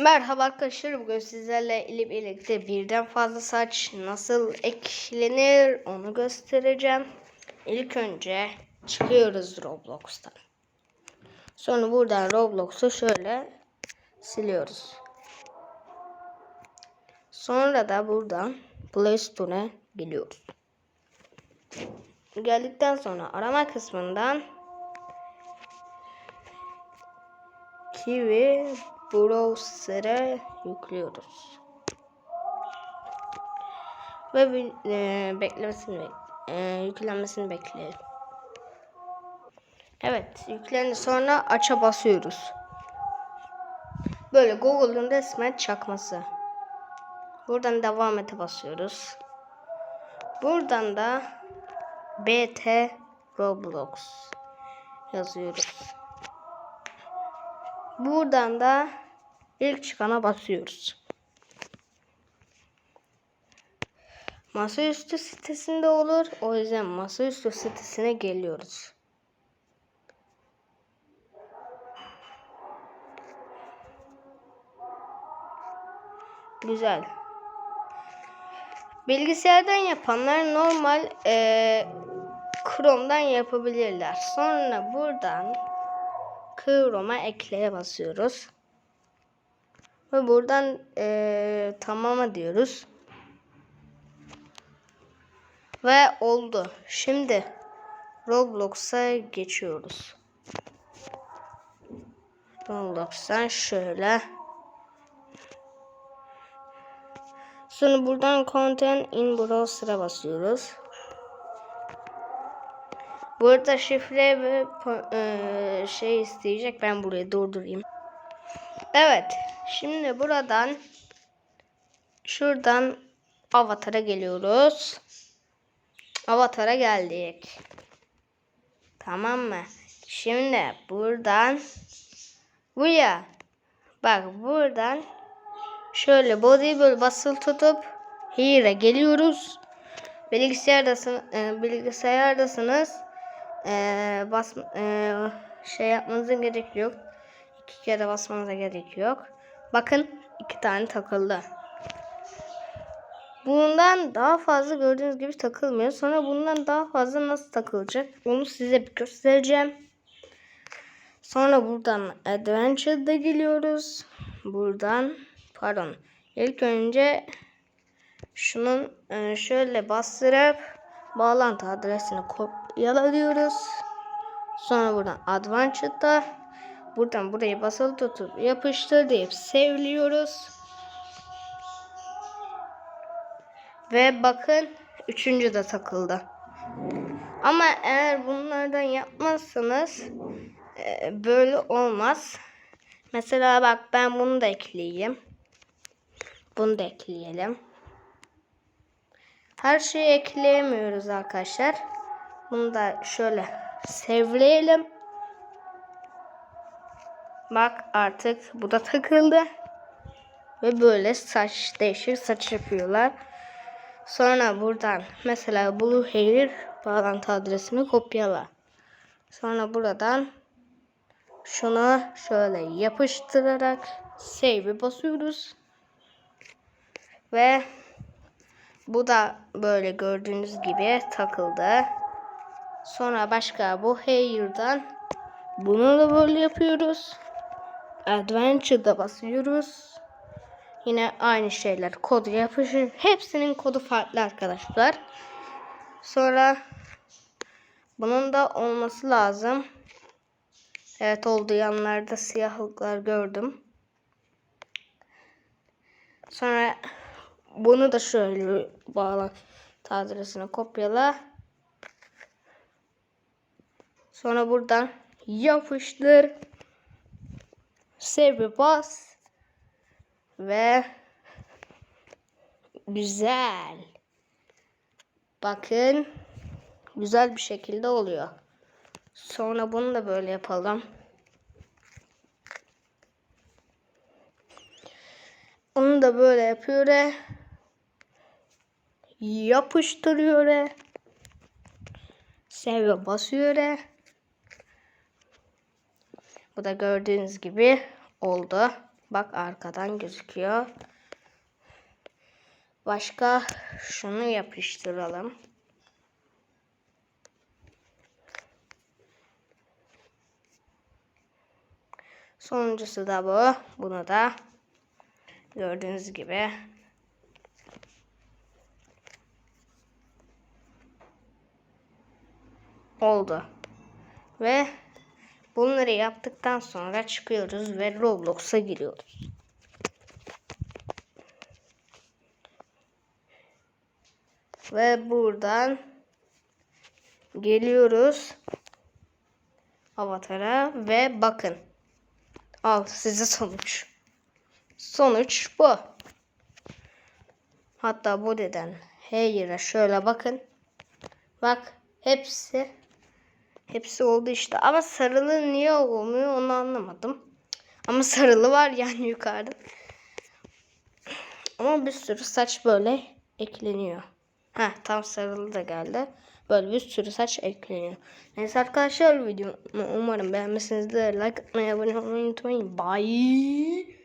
Merhaba arkadaşlar bugün sizlerle ile birlikte birden fazla saç nasıl eklenir onu göstereceğim. İlk önce çıkıyoruz Roblox'tan. Sonra buradan Roblox'u şöyle siliyoruz. Sonra da buradan Play Store'a geliyoruz. Geldikten sonra arama kısmından Kiwi browser'a yüklüyoruz. Ve bir, e, beklemesini bek e, yüklenmesini bekleyelim. Evet, yüklendi sonra aça basıyoruz. Böyle Google'un resmen çakması. Buradan devam ete basıyoruz. Buradan da BT Roblox yazıyoruz. Buradan da ilk çıkana basıyoruz. Masaüstü sitesinde olur. O yüzden masaüstü sitesine geliyoruz. Güzel. Bilgisayardan yapanlar normal e, Chrome'dan yapabilirler. Sonra buradan Chrome'a ekleye basıyoruz. Ve buradan e, tamama diyoruz. Ve oldu. Şimdi Roblox'a geçiyoruz. Roblox'tan şöyle. Sonra buradan Content in Browser'a basıyoruz. Burada şifre ve e, şey isteyecek. Ben burayı durdurayım. Evet. Şimdi buradan şuradan avatara geliyoruz. Avatara geldik. Tamam mı? Şimdi buradan buraya bak buradan şöyle body böyle basılı tutup here'e geliyoruz. Bilgisayardasın, e, bilgisayardasınız. E, bas, e, şey yapmanızın gerek yok. İki kere basmanıza gerek yok. Bakın iki tane takıldı. Bundan daha fazla gördüğünüz gibi takılmıyor. Sonra bundan daha fazla nasıl takılacak onu size bir göstereceğim. Sonra buradan Adventure'da geliyoruz. Buradan pardon ilk önce şunun e, şöyle bastırıp bağlantı adresini kopyalıyoruz. Sonra buradan Adventure'da buradan burayı basılı tutup yapıştır deyip sevliyoruz. Ve bakın üçüncü de takıldı. Ama eğer bunlardan yapmazsanız e, böyle olmaz. Mesela bak ben bunu da ekleyeyim. Bunu da ekleyelim. Her şeyi ekleyemiyoruz arkadaşlar. Bunu da şöyle sevleyelim. Bak artık bu da takıldı. Ve böyle saç değişik saç yapıyorlar. Sonra buradan mesela Blue Hair bağlantı adresini kopyala. Sonra buradan şunu şöyle yapıştırarak save'e basıyoruz. Ve bu da böyle gördüğünüz gibi takıldı. Sonra başka bu hair'dan bunu da böyle yapıyoruz. Adventure'da basıyoruz. Yine aynı şeyler. Kodu yapışır. Hepsinin kodu farklı arkadaşlar. Sonra bunun da olması lazım. Evet oldu yanlarda siyahlıklar gördüm. Sonra bunu da şöyle bağla adresine kopyala. Sonra buradan yapıştır. Save bas. Ve güzel. Bakın güzel bir şekilde oluyor. Sonra bunu da böyle yapalım. Onu da böyle yapıyor. Yapıştırıyor. Save basıyor. Bu da gördüğünüz gibi oldu. Bak arkadan gözüküyor. Başka şunu yapıştıralım. Sonuncusu da bu. Bunu da gördüğünüz gibi oldu. Ve bunları yaptıktan sonra çıkıyoruz ve Roblox'a giriyoruz. Ve buradan geliyoruz avatara ve bakın. Al size sonuç. Sonuç bu. Hatta bu deden yere şöyle bakın. Bak hepsi hepsi oldu işte. Ama sarılı niye olmuyor onu anlamadım. Ama sarılı var yani yukarıda. Ama bir sürü saç böyle ekleniyor. Ha tam sarılı da geldi. Böyle bir sürü saç ekleniyor. Neyse arkadaşlar videomu umarım beğenmişsinizdir. Like atmayı, abone olmayı unutmayın. Bye.